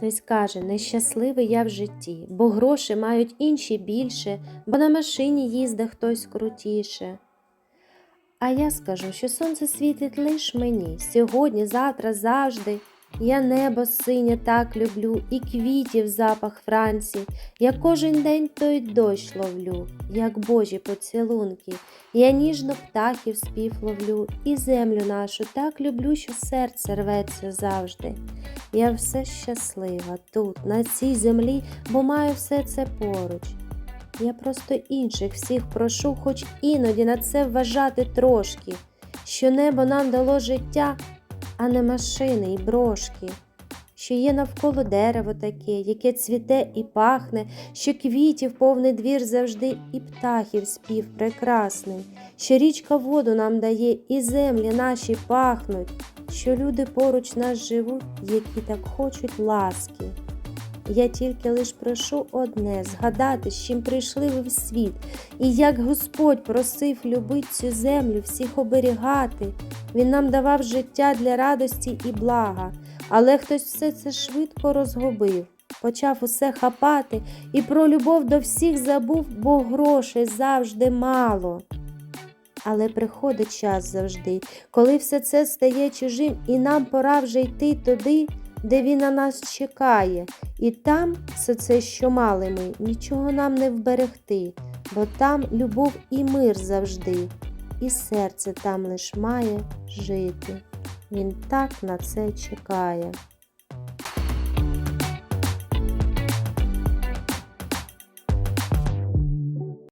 Хтось каже, нещасливий я в житті, бо гроші мають інші більше, бо на машині їздить хтось крутіше. А я скажу, що сонце світить лиш мені сьогодні, завтра, завжди. Я небо синє так люблю, і квітів запах Франці. Я кожен день той дощ ловлю, як божі поцілунки. Я ніжно птахів спів ловлю, і землю нашу так люблю, що серце рветься завжди. Я все щаслива тут, на цій землі, бо маю все це поруч. Я просто інших всіх прошу, хоч іноді на це вважати трошки, що небо нам дало життя, а не машини й брошки, що є навколо дерево таке, яке цвіте і пахне, що квітів повний двір завжди, і птахів спів прекрасний, що річка воду нам дає, і землі наші пахнуть, що люди поруч нас живуть, які так хочуть ласки. Я тільки лиш прошу одне згадати, з чим прийшли ви в світ, і як Господь просив любить цю землю, всіх оберігати. Він нам давав життя для радості і блага, але хтось все це швидко розгубив, почав усе хапати і про любов до всіх забув, бо грошей завжди мало. Але приходить час завжди, коли все це стає чужим, і нам пора вже йти туди, де він на нас чекає, і там все це, що мали ми, нічого нам не вберегти, бо там любов і мир завжди, і серце там лиш має жити. Він так на це чекає.